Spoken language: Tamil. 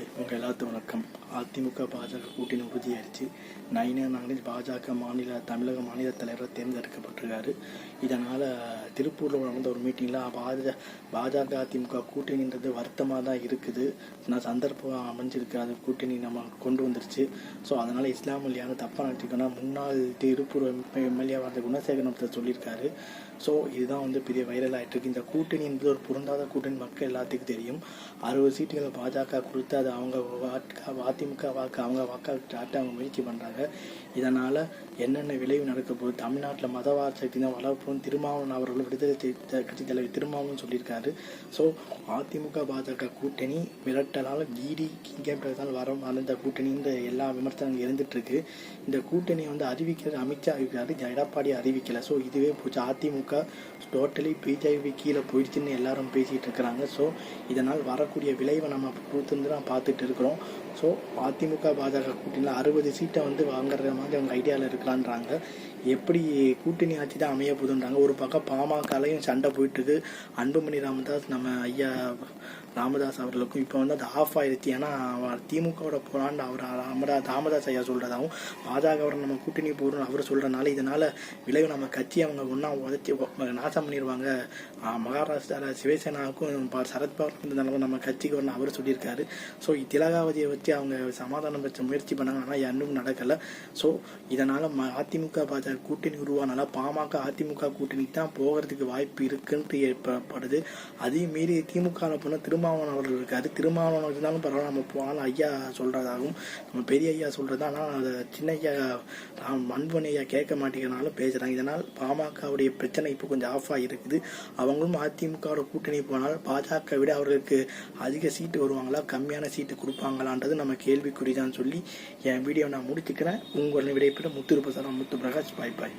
ஹாய் உங்கள் எல்லாத்துக்கும் வணக்கம். அதிமுக பாஜக கூட்டணி உறுதியாயிருச்சு. நைனா நாகேஷ் பாஜக மாநில தமிழக மாநில தலைவராக தேர்ந்தெடுக்கப்பட்டிருக்காரு. இதனால் திருப்பூரில் நடந்த ஒரு மீட்டிங்கில் பாஜ பாஜக அதிமுக கூட்டணின்றது வருத்தமாக தான் இருக்குது. நான் சந்தர்ப்பம் அமைஞ்சிருக்கு அது கூட்டணி நம்ம கொண்டு வந்துருச்சு. ஸோ அதனால் இஸ்லாமில் யாரும் தப்பாக நினச்சிக்கணும் முன்னாள் திருப்பூர் எம்எல்ஏ வந்த குணசேகரன் ஒருத்தர் சொல்லியிருக்காரு. ஸோ இதுதான் வந்து பெரிய வைரல் ஆகிட்டு இருக்கு. இந்த கூட்டணி என்பது ஒரு பொருந்தாத கூட்டணி மக்கள் எல்லாத்துக்கும் தெரியும். அறுபது சீட்டுகளை பாஜக கொடுத்து அதை அவங்க அதிமுக வாக்கு அவங்க வாக்காளர் ஆட்ட அவங்க முயற்சி பண்ணுறாங்க இதனால் என்னென்ன விளைவு நடக்க போகுது? தமிழ்நாட்டில் மதவாத சக்தி தான் வளர்ப்போம். திருமாவளவன் அவர்கள் விடுதலை கட்சி தலைவர் திருமாவளவன் சொல்லியிருக்காரு. ஸோ அதிமுக பாஜக கூட்டணி மிரட்டலால் ஈடி கிங்கேன்றதால் வர அந்த கூட்டணின்ற எல்லா விமர்சனங்களும் இருந்துட்டு இந்த கூட்டணியை வந்து அறிவிக்கிறது அமித்ஷா அறிவிக்கிறாரு. எடப்பாடி அறிவிக்கலை. ஸோ இதுவே போச்சு. அதிமுக டோட்டலி பிஜேபி கீழே போயிடுச்சுன்னு எல்லாரும் பேசிகிட்டு இருக்கிறாங்க. ஸோ இதனால் வரக்கூடிய விளைவை நம்ம பொறுத்திருந்து தான் பார்த்துட்டு இருக்கிறோம். ஸோ அதிமுக பாஜக கூட்டணியில் அறுபது சீட்டை வந்து வாங்குற மாதிரி அவங்க ஐடியாவில் இருக்கலான்றாங்க எப்படி கூட்டணி ஆட்சி தான் அமைய போதுன்றாங்க ஒரு பக்கம் பாமகலையும் சண்டை போயிட்டுருக்கு. அன்புமணி ராமதாஸ் நம்ம ஐயா ராமதாஸ் அவர்களுக்கும் இப்போ வந்து அது ஆஃப் ஆயிடுச்சு ஏன்னா அவர் திமுகவோட போகலான்னு அவர் ராமதா ராமதாஸ் ஐயா சொல்றதாகவும் பாஜகவோட நம்ம கூட்டணி போகிறோம் அவர் சொல்கிறனால இதனால் விளைவு நம்ம கட்சி அவங்க ஒன்றா உதச்சி நாசம் பண்ணிடுவாங்க மகாராஷ்டிரா சிவசேனாவுக்கும் ப- சரத்பவார் இருந்தனால நம்ம கட்சிக்கு வரணும் அவர் சொல்லியிருக்காரு. ஸோ ஸோ திலகாவதியை வச்சு அவங்க சமாதானம் பெற்ற முயற்சி பண்ணாங்க. ஆனால் இன்னும் நடக்கலை. ஸோ இதனால் ம அதிமுக பாஜக கூட்டணி உருவானால பாமக அதிமுக கூட்டணிக்கு தான் போகிறதுக்கு வாய்ப்பு இருக்குன்ட்டு ஏற்படுது. அதையும் மீறி திமுக போனால் திருமாவளவன் அவர்கள் இருக்காரு திருமாவளவன் இருந்தாலும் பரவாயில்ல. நம்ம போனால் ஐயா சொல்கிறதாகவும் நம்ம பெரிய ஐயா சொல்கிறது ஆனால் அதை சின்ன ஐயா அன்பன் ஐயா கேட்க மாட்டேங்கிறனால பேசுகிறாங்க இதனால் பாமகவுடைய பிரச்சனை இப்போ கொஞ்சம் ஆஃப் ஆகிருக்குது அவங்களும் அதிமுகவோட கூட்டணி போனால் பாஜக விட அவர்களுக்கு அதிக சீட்டு வருவாங்களா? கம்மியான சீட்டு கொடுப்பாங்களான்றது நம்ம கேள்விக்குறிதான் சொல்லி என் வீடியோ நான் முடிச்சுக்கிறேன். உங்களை விடைபெற முத்துருப்பசாரம் முத்து பிரகாஷ் பாய் பாய்.